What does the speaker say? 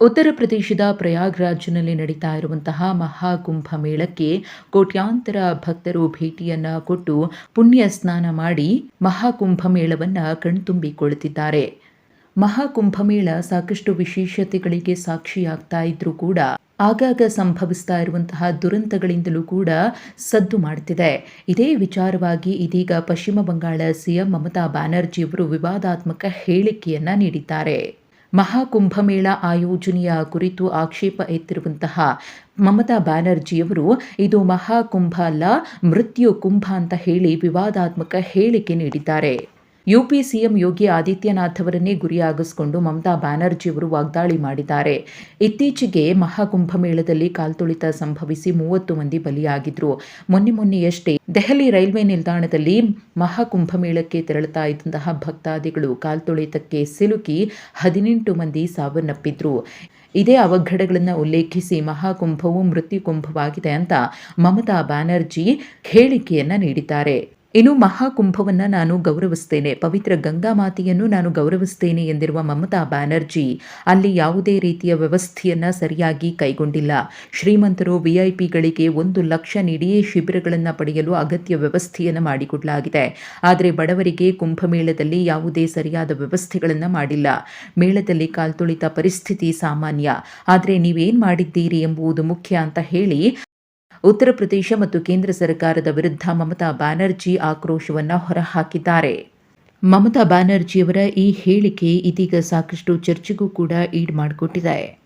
ಉತ್ತರ ಪ್ರದೇಶದ ಪ್ರಯಾಗ್ರಾಜ್ನಲ್ಲಿ ನಡೀತಾ ಇರುವಂತಹ ಮಹಾಕುಂಭ ಮೇಳಕ್ಕೆ ಕೋಟ್ಯಾಂತರ ಭಕ್ತರು ಭೇಟಿಯನ್ನ ಕೊಟ್ಟು ಪುಣ್ಯ ಸ್ನಾನ ಮಾಡಿ ಮಹಾಕುಂಭ ಮೇಳವನ್ನು ಕಣ್ತುಂಬಿಕೊಳ್ಳುತ್ತಿದ್ದಾರೆ. ಮಹಾಕುಂಭ ಮೇಳ ಸಾಕಷ್ಟು ವಿಶೇಷತೆಗಳಿಗೆ ಸಾಕ್ಷಿಯಾಗ್ತಾ ಇದ್ರೂ ಕೂಡ ಆಗಾಗ ಸಂಭವಿಸ್ತಾ ಇರುವಂತಹ ದುರಂತಗಳಿಂದಲೂ ಕೂಡ ಸದ್ದು ಮಾಡುತ್ತಿದೆ ಇದೇ ವಿಚಾರವಾಗಿ ಇದೀಗ ಪಶ್ಚಿಮ ಬಂಗಾಳ ಸಿಎಂ ಮಮತಾ ಬ್ಯಾನರ್ಜಿಯವರು ವಿವಾದಾತ್ಮಕ ಹೇಳಿಕೆಯನ್ನ ನೀಡಿದ್ದಾರೆ. ಮಹಾಕುಂಭಮೇಳ ಆಯೋಜನೆಯ ಕುರಿತು ಆಕ್ಷೇಪ ಎತ್ತಿರುವಂತಹ ಮಮತಾ ಬ್ಯಾನರ್ಜಿಯವರು, ಇದು ಮಹಾಕುಂಭ ಅಲ್ಲ, ಮೃತ್ಯು ಕುಂಭ ಅಂತ ಹೇಳಿ ವಿವಾದಾತ್ಮಕ ಹೇಳಿಕೆ ನೀಡಿದ್ದಾರೆ. ಯುಪಿ ಸಿಎಂ ಯೋಗಿ ಆದಿತ್ಯನಾಥ್ ಅವರನ್ನೇ ಗುರಿಯಾಗಿಸಿಕೊಂಡು ಮಮತಾ ಬ್ಯಾನರ್ಜಿಯವರು ವಾಗ್ದಾಳಿ ಮಾಡಿದ್ದಾರೆ. ಇತ್ತೀಚೆಗೆ ಮಹಾಕುಂಭಮೇಳದಲ್ಲಿ ಕಾಲ್ತುಳಿತ ಸಂಭವಿಸಿ ಮೂವತ್ತು ಮಂದಿ ಬಲಿಯಾಗಿದ್ರು. ಮೊನ್ನೆ ಮೊನ್ನೆಯಷ್ಟೇ ದೆಹಲಿ ರೈಲ್ವೆ ನಿಲ್ದಾಣದಲ್ಲಿ ಮಹಾಕುಂಭಮೇಳಕ್ಕೆ ತೆರಳುತ್ತಾ ಇದ್ದಂತಹ ಭಕ್ತಾದಿಗಳು ಕಾಲ್ತುಳಿತಕ್ಕೆ ಸಿಲುಕಿ ಹದಿನೆಂಟು ಮಂದಿ ಸಾವನ್ನಪ್ಪಿದ್ರು. ಇದೇ ಅವಘಡಗಳನ್ನು ಉಲ್ಲೇಖಿಸಿ ಮಹಾಕುಂಭವು ಮೃತ್ಯು ಕುಂಭವಾಗಿದೆ ಅಂತ ಮಮತಾ ಬ್ಯಾನರ್ಜಿ ಹೇಳಿಕೆಯನ್ನು ನೀಡಿದ್ದಾರೆ. ಇನ್ನು ಮಹಾಕುಂಭವನ್ನು ನಾನು ಗೌರವಿಸ್ತೇನೆ. ಪವಿತ್ರ ಗಂಗಾ ಮಾತೆಯನ್ನು ನಾನು ಗೌರವಿಸ್ತೇನೆ ಎಂದಿರುವ ಮಮತಾ ಬ್ಯಾನರ್ಜಿ ಅಲ್ಲಿ ಯಾವುದೇ ರೀತಿಯ ವ್ಯವಸ್ಥೆಯನ್ನು ಸರಿಯಾಗಿ ಕೈಗೊಂಡಿಲ್ಲ. ಶ್ರೀಮಂತರು ವಿಐಪಿಗಳಿಗೆ ಒಂದು ಲಕ್ಷ ನೀಡಿಯೇ ಶಿಬಿರಗಳನ್ನು ಪಡೆಯಲು ಅಗತ್ಯ ವ್ಯವಸ್ಥೆಯನ್ನು ಮಾಡಿಕೊಡಲಾಗಿದೆ. ಆದರೆ ಬಡವರಿಗೆ ಕುಂಭಮೇಳದಲ್ಲಿ ಯಾವುದೇ ಸರಿಯಾದ ವ್ಯವಸ್ಥೆಗಳನ್ನು ಮಾಡಿಲ್ಲ. ಮೇಳದಲ್ಲಿ ಕಾಲ್ತುಳಿತ ಪರಿಸ್ಥಿತಿ ಸಾಮಾನ್ಯ. ಆದರೆ ನೀವೇನು ಮಾಡಿದ್ದೀರಿ ಎಂಬುದು ಮುಖ್ಯ ಅಂತ ಹೇಳಿ ಉತ್ತರ ಪ್ರದೇಶ ಮತ್ತು ಕೇಂದ್ರ ಸರ್ಕಾರದ ವಿರುದ್ಧ ಮಮತಾ ಬ್ಯಾನರ್ಜಿ ಆಕ್ರೋಶವನ್ನು ಹೊರಹಾಕಿದ್ದಾರೆ. ಮಮತಾ ಬ್ಯಾನರ್ಜಿಯವರ ಈ ಹೇಳಿಕೆ ಇದೀಗ ಸಾಕಷ್ಟು ಚರ್ಚೆಗೂ ಕೂಡ ಈಡ್ ಮಾಡಿಕೊಟ್ಟಿದೆ.